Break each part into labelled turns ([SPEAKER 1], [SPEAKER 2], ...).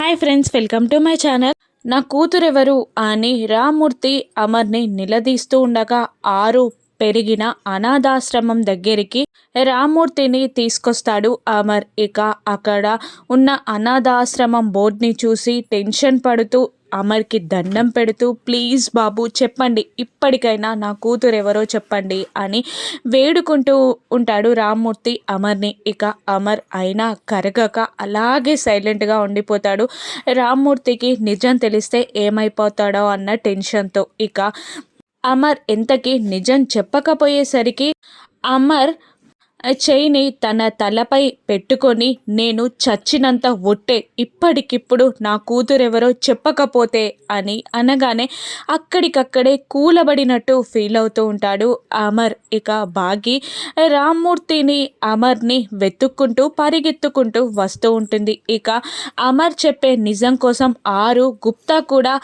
[SPEAKER 1] Hi friends welcome to my channel నా కూతురెవరు అని రామూర్తి అమర్ని నిలదీస్తూ ఉండగా ఆరు పెరిగిన అనాథాశ్రమం దగ్గరికి రామూర్తిని తీసుకొస్తాడు అమర్. ఇక అక్కడ ఉన్న అనాథాశ్రమం బోర్డ్ని చూసి టెన్షన్ పడుతూ అమర్కి దండం పెడుతూ ప్లీజ్ బాబు చెప్పండి ఇప్పటికైనా నా కూతురు ఎవరో చెప్పండి అని వేడుకుంటూ ఉంటాడు రామ్మూర్తి అమర్ని. ఇక అమర్ అయినా కరగక అలాగే సైలెంట్గా ఉండిపోతాడు. రామ్మూర్తికి నిజం తెలిస్తే ఏమైపోతాడో అన్న టెన్షన్తో ఇక అమర్ ఎంతకి నిజం చెప్పకపోయేసరికి అమర్ చేయిని తన తలపై పెట్టుకొని నేను చచ్చినంత ఒట్టే ఇప్పటికిప్పుడు నా కూతురెవరో చెప్పకపోతే అని అనగానే అక్కడికక్కడే కూలబడినట్టు ఫీల్ అవుతూ ఉంటాడు అమర్. ఇక బాగి రామ్మూర్తిని అమర్ని వెతుక్కుంటూ పరిగెత్తుకుంటూ వస్తూ ఉంటుంది. ఇక అమర్ చెప్పే నిజం కోసం ఆరు గుప్తా కూడా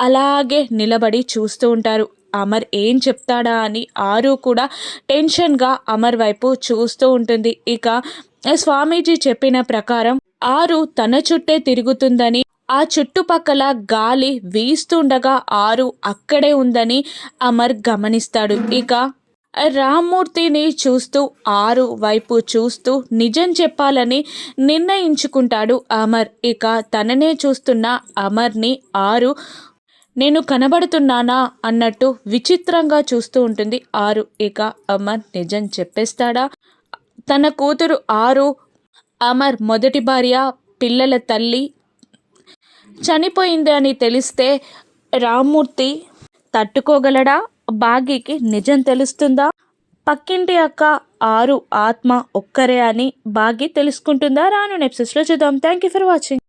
[SPEAKER 1] అలాగే నిలబడి చూస్తూ ఉంటారు. అమర్ ఏం చెప్తాడా అని ఆరు కూడా టెన్షన్గా అమర్ వైపు చూస్తూ ఉంటుంది. ఇక స్వామీజీ చెప్పిన ప్రకారం ఆరు తన చుట్టే తిరుగుతుందని ఆ చుట్టుపక్కల గాలి వీస్తుండగా ఆరు అక్కడే ఉందని అమర్ గమనిస్తాడు. ఇక రామ్మూర్తిని చూస్తూ ఆరు వైపు చూస్తూ నిజం చెప్పాలని నిర్ణయించుకుంటాడు అమర్. ఇక తననే చూస్తున్న అమర్ని ఆరు నేను కనబడుతున్నానా అన్నట్టు విచిత్రంగా చూస్తూ ఉంటుంది ఆరు. ఇక అమర్ నిజం చెప్పేస్తాడా? తన కూతురు ఆరు. అమర్ మొదటి భార్య పిల్లల తల్లి. చనిపోయింది అని తెలిస్తే రామ్మూర్తి తట్టుకోగలడా? బాగీకి నిజం తెలుస్తుందా? పక్కింటి అక్క ఆరు ఆత్మ ఒక్కరే అని బాగి తెలుసుకుంటుందా? రాను నెప్సెస్లో చూద్దాం. Thank you for watching.